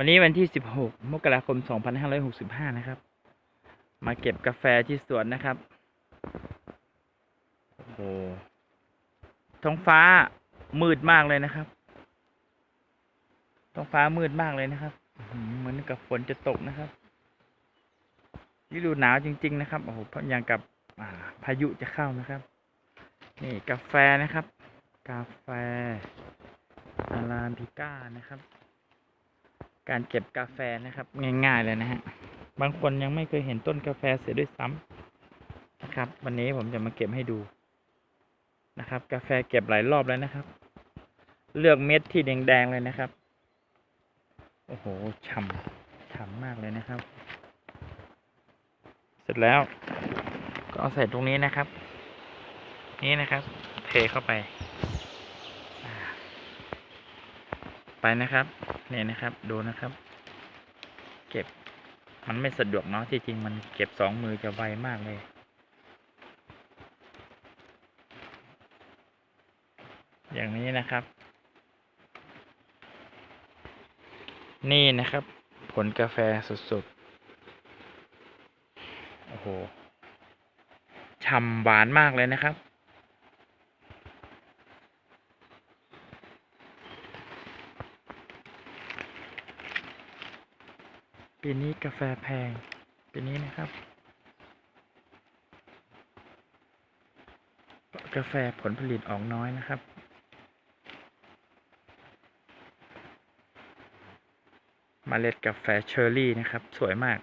วันนี้วันที่ 16 มกราคม 2565 นะครับ มาเก็บกาแฟที่สวนนะครับ โอ้โห ท้องฟ้ามืดมากเลยนะครับ ท้องฟ้ามืดมากเลยนะครับ เหมือนกับฝนจะตกนะครับฤดูหนาวจริง ๆ นะครับ โอ้โหเพราะอย่างกับพายุจะเข้านะครับ นี่กาแฟนะครับ กาแฟอาราบิก้านะครับ การเก็บกาแฟนะครับ ง่ายๆเลยนะฮะบางคนยังไม่เคยเห็นต้นกาแฟเสียด้วยซ้ำนะครับ วันนี้ผมจะมาเก็บให้ดูนะครับ กาแฟเก็บหลายรอบแล้วนะครับ เลือกเม็ดที่แดงๆเลยนะครับ โอ้โหฉ่ำฉ่ำมากเลยนะครับ เสร็จแล้วก็เอาใส่ตรงนี้นะครับ นี่นะครับ เทเข้าไป ไปนะครับ นี่ยนะครับ ดูนะครับ เก็บ มันไม่สะดวกเนาะที่จริงมันเก็บสองมือจะไวมากเลยอย่างนี้นะครับ นี่นะครับ ผลกาแฟสดๆ โอ้โห ฉ่ำหวานมากเลยนะครับ ปีนี้กาแฟแพง ปีนี้นะครับ กาแฟผลผลิตออกน้อยนะครับมเมล็ดกาแฟเชอร์รี่นะครับ สวยมาก